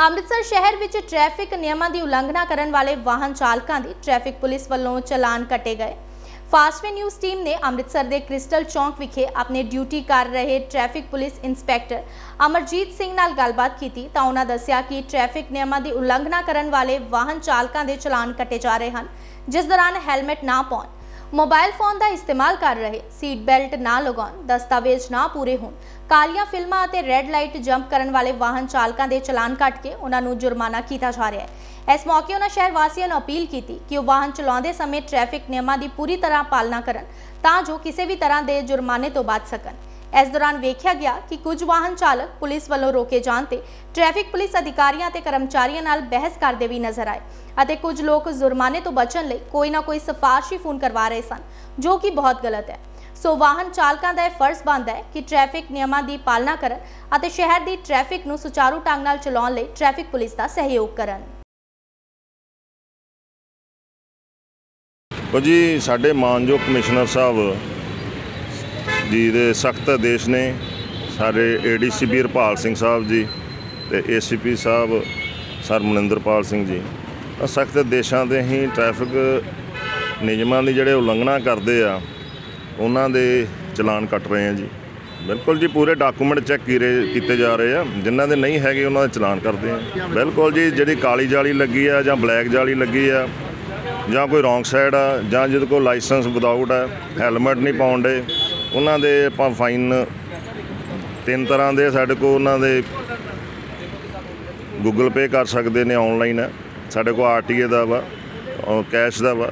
ਅੰਮ੍ਰਿਤਸਰ ਸ਼ਹਿਰ ਵਿੱਚ ਟ੍ਰੈਫਿਕ ਨਿਯਮਾਂ ਦੀ ਉਲੰਘਣਾ ਕਰਨ ਵਾਲੇ ਵਾਹਨ ਚਾਲਕਾਂ ਦੀ ਟ੍ਰੈਫਿਕ ਪੁਲਿਸ ਵੱਲੋਂ ਚਲਾਨ ਕੱਟੇ ਗਏ। ਫਾਸਟਵੇ ਨਿਊਜ਼ ਟੀਮ ਨੇ ਅੰਮ੍ਰਿਤਸਰ ਦੇ ਕ੍ਰਿਸਟਲ ਚੌਂਕ ਵਿਖੇ ਆਪਣੇ ਡਿਊਟੀ ਕਰ ਰਹੇ traffic police inspector Amarjit Singh ਨਾਲ ਗੱਲਬਾਤ ਕੀਤੀ ਤਾਂ ਉਹਨਾਂ ਦੱਸਿਆ ਕਿ ਟ੍ਰੈਫਿਕ ਨਿਯਮਾਂ ਦੀ ਉਲੰਘਣਾ ਕਰਨ ਵਾਲੇ ਵਾਹਨ ਚਾਲਕਾਂ ਦੇ ਚਲਾਨ ਕੱਟੇ ਜਾ ਰਹੇ ਹਨ, ਜਿਸ ਦੌਰਾਨ ਹੈਲਮਟ ਨਾ ਪਾਉਣ। ਮੋਬਾਈਲ ਫੋਨ ਦਾ ਇਸਤੇਮਾਲ ਕਰ ਰਹੇ ਸੀਟ ਬੈਲਟ ਨਾ ਲਗਾਉਣ, ਦਸਤਾਵੇਜ਼ ਨਾ ਪੂਰੇ ਹੋਣ, ਕਾਲੀਆਂ ਫਿਲਮਾਂ ਅਤੇ ਰੈੱਡ ਲਾਈਟ ਜੰਪ ਕਰਨ ਵਾਲੇ ਵਾਹਨ ਚਾਲਕਾਂ ਦੇ ਚਲਾਨ ਕੱਟ ਕੇ ਉਹਨਾਂ ਨੂੰ ਜੁਰਮਾਨਾ ਕੀਤਾ ਜਾ ਰਿਹਾ ਹੈ। ਇਸ ਮੌਕੇ ਉਹਨਾਂ ਸ਼ਹਿਰ ਵਾਸੀਆਂ ਨੂੰ ਅਪੀਲ ਕੀਤੀ ਕਿ ਉਹ ਵਾਹਨ ਚਲਾਉਂਦੇ ਸਮੇਂ ਟ੍ਰੈਫਿਕ ਨਿਯਮਾਂ ਦੀ ਪੂਰੀ ਤਰ੍ਹਾਂ ਪਾਲਣਾ ਕਰਨ ਤਾਂ ਜੋ ਕਿਸੇ ਵੀ ਤਰ੍ਹਾਂ ਦੇ ਜੁਰਮਾਨੇ ਤੋਂ ਬਚ ਸਕਣ। ਇਸ ਦੌਰਾਨ ਵੇਖਿਆ ਗਿਆ ਕਿ ਕੁਝ ਵਾਹਨ ਚਾਲਕ ਪੁਲਿਸ ਵੱਲੋਂ ਰੋਕੇ ਜਾਣ ਤੇ ਟ੍ਰੈਫਿਕ ਪੁਲਿਸ ਅਧਿਕਾਰੀਆਂ ਤੇ ਕਰਮਚਾਰੀਆਂ ਨਾਲ ਬਹਿਸ ਕਰਦੇ ਵੀ ਨਜ਼ਰ ਆਏ ਅਤੇ ਕੁਝ ਲੋਕ ਜੁਰਮਾਨੇ ਤੋਂ ਬਚਣ ਲਈ ਕੋਈ ਨਾ ਕੋਈ ਸਿਫਾਰਸ਼ੀ ਫੋਨ ਕਰਵਾ ਰਹੇ ਸਨ, ਜੋ ਕਿ ਬਹੁਤ ਗਲਤ ਹੈ। ਸੋ ਵਾਹਨ ਚਾਲਕਾਂ ਦਾ ਇਹ ਫਰਜ਼ ਬਣਦਾ ਹੈ ਕਿ ਟ੍ਰੈਫਿਕ ਨਿਯਮਾਂ ਦੀ ਪਾਲਣਾ ਕਰਨ ਅਤੇ ਸ਼ਹਿਰ ਦੀ ਟ੍ਰੈਫਿਕ ਨੂੰ ਸੁਚਾਰੂ ਢੰਗ ਨਾਲ ਚਲਾਉਣ ਲਈ ਟ੍ਰੈਫਿਕ ਪੁਲਿਸ ਦਾ ਸਹਿਯੋਗ ਕਰਨ। ਜੀ, ਸਾਡੇ ਮਾਨਯੋਗ ਕਮਿਸ਼ਨਰ ਸਾਹਿਬ ਜੀ ਦੇ ਸਖਤ ਆਦੇਸ਼ ਨੇ ਸਾਡੇ ਏਡੀਸੀਪੀ ਹਰਪਾਲ ਸਿੰਘ ਸਾਹਿਬ ਜੀ ਤੇ ਏਸੀਪੀ ਸਾਹਿਬ ਸਰ ਮਨਿੰਦਰਪਾਲ ਸਿੰਘ ਜੀ। ਸਖਤ ਆਦੇਸ਼ਾਂ ਦੇ ਹੀ ਟ੍ਰੈਫਿਕ ਨਿਯਮਾਂ ਦੀ ਜਿਹੜੇ ਉਲੰਘਣਾ ਕਰਦੇ ਆ, ਉਹਨਾਂ ਦੇ ਚਲਾਨ ਕੱਟ ਰਹੇ ਆ ਜੀ। ਬਿਲਕੁਲ ਜੀ ਪੂਰੇ ਡਾਕੂਮੈਂਟ ਚੈੱਕ ਕੀਰੇ ਕੀਤੇ ਜਾ ਰਹੇ ਆ, ਜਿਨ੍ਹਾਂ ਦੇ ਨਹੀਂ ਹੈਗੇ ਉਹਨਾਂ ਦੇ ਚਲਾਨ ਕਰਦੇ ਆ। ਬਿਲਕੁਲ ਜੀ ਜਿਹੜੀ ਕਾਲੀ ਜਾਲੀ ਲੱਗੀ ਆ ਜਾਂ ਬਲੈਕ ਜਾਲੀ ਲੱਗੀ ਆ, ਜਾਂ ਕੋਈ ਰੋਂਗ ਸਾਈਡ ਆ, ਜਾਂ ਜਿਹਦੇ ਕੋਲ ਲਾਇਸੈਂਸ ਵਿਦਆਊਟ ਆ ਹੈਲਮਟ ਨਹੀਂ ਪਾਉਂਦੇ ਉਹਨਾਂ ਦੇ ਆਪਾਂ ਫਾਈਨ ਤਿੰਨ ਤਰ੍ਹਾਂ ਦੇ ਸਾਡੇ ਕੋਲ ਉਹਨਾਂ ਦੇ ਗੂਗਲ ਪੇ ਕਰ ਸਕਦੇ ਨੇ ਆਨਲਾਈਨ ਹੈ ਸਾਡੇ ਕੋਲ ਆਰਟੀਏ ਦਾ ਵਾ ਕੈਸ਼ ਦਾ ਵਾ।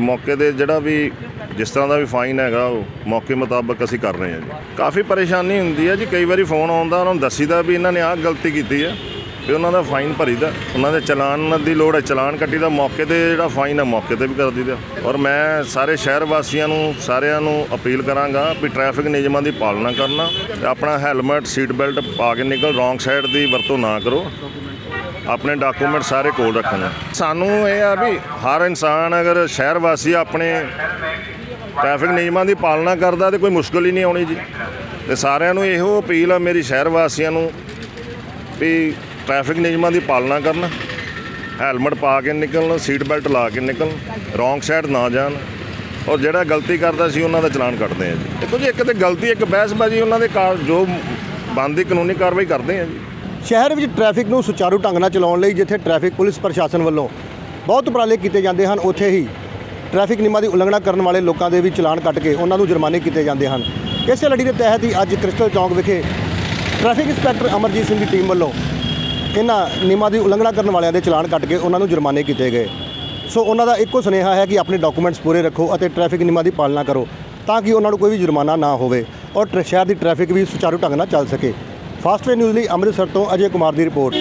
ਮੌਕੇ ਤੇ ਜਿਹੜਾ ਵੀ ਜਿਸ ਤਰ੍ਹਾਂ ਦਾ ਵੀ ਫਾਈਨ ਹੈਗਾ, ਉਹ ਮੌਕੇ ਮੁਤਾਬਕ ਅਸੀਂ ਕਰ ਰਹੇ ਹਾਂ ਜੀ। ਕਾਫੀ ਪਰੇਸ਼ਾਨੀ ਹੁੰਦੀ ਹੈ ਜੀ, ਕਈ ਵਾਰੀ ਫੋਨ ਆਉਂਦਾ, ਉਹਨਾਂ ਨੂੰ ਦੱਸੀਦਾ ਵੀ ਇਹਨਾਂ ਨੇ ਆਹ ਗਲਤੀ ਕੀਤੀ ਹੈ ਵੀ ਉਹਨਾਂ ਦਾ ਫਾਈਨ ਭਰੀਦਾ, ਉਹਨਾਂ ਦੇ ਚਲਾਨ ਦੀ ਲੋੜ ਹੈ, ਚਲਾਨ ਕੱਟੀ ਦਾ ਮੌਕੇ ਤੇ ਜਿਹੜਾ ਫਾਈਨ ਹੈ, ਮੌਕੇ ਤੇ ਵੀ ਕਰ ਦਈਦਾ। ਔਰ ਮੈਂ ਸਾਰੇ ਸ਼ਹਿਰ ਵਾਸੀਆਂ ਨੂੰ, ਸਾਰਿਆਂ ਨੂੰ ਅਪੀਲ ਕਰਾਂਗਾ ਵੀ ਟ੍ਰੈਫਿਕ ਨਿਯਮਾਂ ਦੀ ਪਾਲਣਾ ਕਰਨਾ ਤੇ ਆਪਣਾ ਹੈਲਮਟ, ਸੀਟ ਬੈਲਟ ਪਾ ਕੇ ਨਿਕਲ, ਰੋਂਗ ਸਾਈਡ ਦੀ ਵਰਤੋਂ ਨਾ ਕਰੋ। ਆਪਣੇ ਡਾਕੂਮੈਂਟ ਸਾਰੇ ਕੋਲ ਰੱਖਣ ਸਾਨੂੰ ਇਹ ਆ ਵੀ ਹਰ ਇਨਸਾਨ ਅਗਰ ਸ਼ਹਿਰ ਵਾਸੀ ਆਪਣੇ ਟ੍ਰੈਫਿਕ ਨਿਯਮਾਂ ਦੀ ਪਾਲਣਾ ਕਰਦਾ ਤੇ ਕੋਈ ਮੁਸ਼ਕਲ ਹੀ ਨਹੀਂ ਆਉਣੀ ਜੀ। ਤੇ ਸਾਰਿਆਂ ਨੂੰ ਇਹੋ ਅਪੀਲ ਆ, ਮੇਰੀ ਸ਼ਹਿਰ ਵਾਸੀਆਂ ਨੂੰ ਵੀ ਟ੍ਰੈਫਿਕ ਨਿਯਮਾਂ ਦੀ ਪਾਲਣਾ ਕਰਨ, ਹੈਲਮਟ ਪਾ ਕੇ ਨਿਕਲਣ ਸੀਟ ਬੈਲਟ ਲਾ ਕੇ ਨਿਕਲਣ ਰੋਂਗ ਸਾਈਡ ਨਾ ਜਾਣ, ਔਰ ਜਿਹੜਾ ਗਲਤੀ ਕਰਦਾ ਸੀ ਉਹਨਾਂ ਦਾ ਚਲਾਨ ਕੱਟਦੇ ਆ ਜੀ। ਦੇਖੋ ਜੀ, ਇੱਕ ਤੇ ਗਲਤੀ, ਇੱਕ ਬਹਿਸਬਾਜ਼ੀ ਉਹਨਾਂ ਦੇ ਕਾਰ ਜੋ ਬਣਦੀ ਕਾਨੂੰਨੀ ਕਾਰਵਾਈ ਕਰਦੇ ਆ ਜੀ। ਸ਼ਹਿਰ ਵਿੱਚ ਟ੍ਰੈਫਿਕ ਨੂੰ ਸੁਚਾਰੂ ਢੰਗ ਨਾਲ ਚਲਾਉਣ ਲਈ ਜਿੱਥੇ ਟ੍ਰੈਫਿਕ ਪੁਲਿਸ ਪ੍ਰਸ਼ਾਸਨ ਵੱਲੋਂ ਬਹੁਤ ਉਪਰਾਲੇ ਕੀਤੇ ਜਾਂਦੇ ਹਨ, ਉੱਥੇ ਹੀ ਟ੍ਰੈਫਿਕ ਨਿਯਮਾਂ ਦੀ ਉਲੰਘਣਾ ਕਰਨ ਵਾਲੇ ਲੋਕਾਂ ਦੇ ਵੀ ਚਲਾਨ ਕੱਟ ਕੇ ਉਹਨਾਂ ਨੂੰ ਜੁਰਮਾਨੇ ਕੀਤੇ ਜਾਂਦੇ ਹਨ। ਇਸੇ ਲੜੀ ਦੇ ਤਹਿਤ ਹੀ ਅੱਜ ਕ੍ਰਿਸਟਲ ਚੌਂਕ ਵਿਖੇ ਟ੍ਰੈਫਿਕ ਇੰਸਪੈਕਟਰ ਅਮਰਜੀਤ ਸਿੰਘ ਦੀ ਟੀਮ ਵੱਲੋਂ ਇਹਨਾਂ ਨਿਯਮਾਂ ਦੀ ਉਲੰਘਣਾ ਕਰਨ ਵਾਲਿਆਂ ਦੇ ਚਲਾਨ ਕੱਟ ਕੇ ਉਹਨਾਂ ਨੂੰ ਜੁਰਮਾਨੇ ਕੀਤੇ ਗਏ। ਸੋ ਉਹਨਾਂ ਦਾ ਇੱਕੋ ਸੁਨੇਹਾ ਹੈ ਕਿ ਆਪਣੇ ਡਾਕੂਮੈਂਟਸ ਪੂਰੇ ਰੱਖੋ ਅਤੇ ਟ੍ਰੈਫਿਕ ਨਿਯਮਾਂ ਦੀ ਪਾਲਣਾ ਕਰੋ ਤਾਂ ਕਿ ਉਹਨਾਂ ਨੂੰ ਕੋਈ ਵੀ ਜੁਰਮਾਨਾ ਨਾ ਹੋਵੇ ਔਰ ਟ੍ਰੈ- ਸ਼ਹਿਰ ਦੀ ਟ੍ਰੈਫਿਕ ਵੀ ਸੁਚਾਰੂ ਢੰਗ ਨਾਲ ਚੱਲ ਸਕੇ। ਫਾਸਟਵੇ ਨਿਊਜ਼ ਲਈ ਅੰਮ੍ਰਿਤਸਰ ਤੋਂ ਅਜੇ ਕੁਮਾਰ ਦੀ ਰਿਪੋਰਟ।